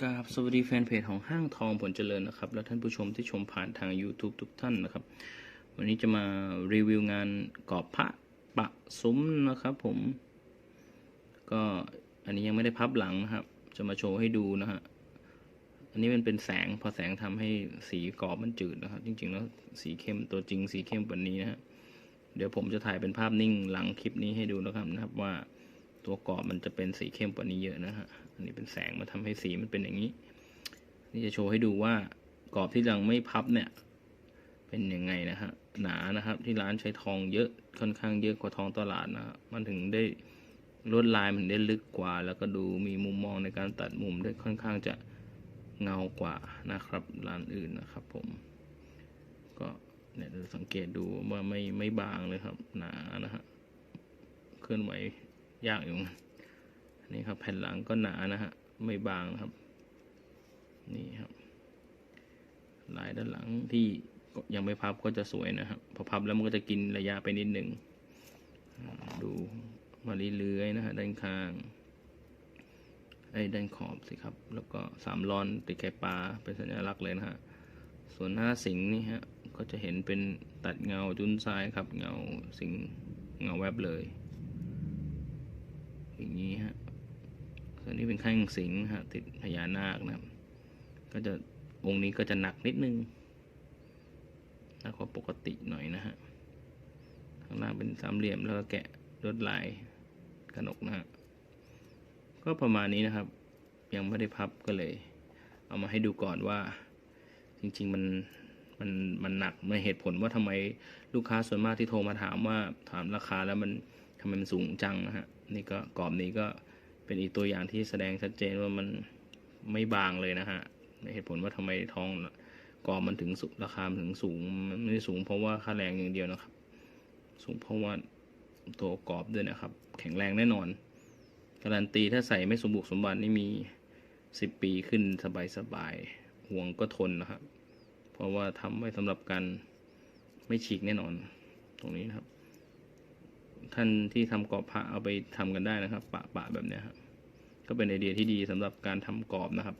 กราบสวัสดีแฟนเพจของห้างทองผลเจริญนะครับ และท่านผู้ชมที่ชมผ่านทาง YouTube ทุกท่านนะครับ วันนี้จะมารีวิวงานกรอบพระปะซุ้มนะครับผม ก็อันนี้ยังไม่ได้พับหลังนะครับ จะมาโชว์ให้ดูนะฮะอันนี้มันเป็นแสงพอแสงทำให้สีกรอบมันจืดนะครับ จริงๆแล้วสีเข้มตัวจริงสีเข้มกว่านี้นะฮะเดี๋ยวผมจะถ่ายเป็นภาพนิ่งหลังคลิปนี้ให้ดูนะครับนะครับว่า ตัวกรอบมันจะเป็นสีเข้มกว่านี้เยอะนะฮะ อันนี้เป็นแสงมาทำให้สีมันเป็นอย่างนี้ นี่จะโชว์ให้ดูว่ากรอบที่ยังไม่พับเนี่ย เป็นยังไงนะฮะ หนานะครับ ที่ร้านใช้ทองเยอะค่อนข้างเยอะกว่าทองตลาดนะฮะมันถึงได้ลวดลายมันได้ลึกกว่า แล้วก็ดูมีมุมมองในการตัดมุมได้ค่อนข้างจะเงากว่านะครับร้านอื่นนะครับผม ก็เนี่ยดูสังเกตดูว่าไม่ไม่บางเลยครับ หนานะฮะเคลื่อนไหว ยากอยู่นะนี่ครับแผ่นหลังก็หนานะฮะไม่บางนะครับ นี่ครับ ลายด้านหลังที่ยังไม่พับก็จะสวยนะครับพอพับแล้วมันก็จะกินระยะไปนิดหนึ่งดูมาเรื่อยๆนะฮะด้านข้างไอ้ด้านขอบสิครับ แล้วก็สามลอนติดไก่ปลาเป็นสัญลักษณ์เลยนะฮะส่วนหน้าสิงห์นี่ฮะก็จะเห็นเป็นตัดเงาจุนซ้ายครับเงาสิงห์เงาแวบเลย อย่างนี้ฮะส่วนนี้เป็นแข้งสิงห์ฮะติดพญานาคนะครับ ก็จะองค์นี้ก็จะหนักนิดนึงหนักกว่าปกติหน่อยนะฮะข้างล่างเป็นสามเหลี่ยมแล้วก็แกะลวดลายกระหนกนะฮะก็ประมาณนี้นะครับ ยังไม่ได้พับก็เลย เอามาให้ดูก่อนว่า จริง ๆ มันมันมันหนักในเหตุผลว่าทำไมลูกค้าส่วนมากที่โทรมาถามว่าถามราคาแล้วมันทำไมมันสูงจังนะฮะ นี่ก็กรอบนี้ก็เป็นอีกตัวอย่างที่แสดงชัดเจนว่ามันไม่บางเลยนะฮะในเหตุผลว่าทำไมทองกรอบมันถึงสูราคาถึงสูงมันไม่ได้สูงเพราะว่าค่าแรงอย่างเดียวนะครับ สูงเพราะว่าตัวกรอบด้วยนะครับ แข็งแรงแน่นอน การันตีถ้าใส่ไม่สมบุกสมบัตินี่มีสิบปีขึ้นสบายสบายห่วงก็ทนนะครับ เพราะว่าทำไว้สำหรับการไม่ฉีกแน่นอนตรงนี้นะครับ ท่านที่ทำกรอบพระเอาไปทำกันได้นะครับ ปะปะแบบนี้ครับ ก็เป็นไอเดียที่ดีสำหรับการทำกรอบนะครับ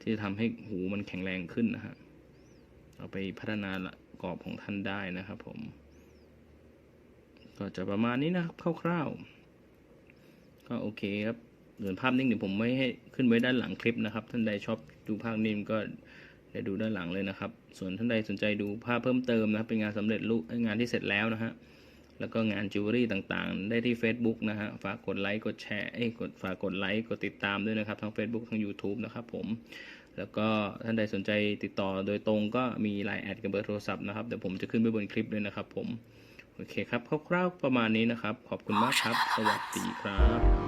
ที่จะทำให้หูมันแข็งแรงขึ้นนะฮะเอาไปพัฒนากรอบของท่านได้นะครับผม ก็จะประมาณนี้นะครับคร่าวๆก็โอเคครับส่วนภาพนิ่งเดี๋ยวผมไม่ให้ขึ้นไว้ด้านหลังคลิปนะครับ ท่านใดชอบดูภาพนิ่งก็ได้ดูด้านหลังเลยนะครับ ส่วนท่านใดสนใจดูภาพเพิ่มเติมนะครับเป็นงานสำเร็จรูปงานที่เสร็จแล้วนะฮะ แล้วก็งานจิวเวลรี่ต่างๆ ได้ที่ Facebook นะฮะ ฝากกดไลค์ กดแชร์เอ้กดฝากกดไลค์ กดติดตามด้วยนะครับ ทั้ง Facebook ทั้ง YouTube นะครับผม แล้วก็ท่านใดสนใจติดต่อโดยตรงก็มีไลน์แอดกับเบอร์โทรศัพท์นะครับ เดี๋ยวผมจะขึ้นไปบนคลิปด้วยนะครับผม โอเคครับ คร่าวๆประมาณนี้นะครับ ขอบคุณมากครับ สวัสดีครับ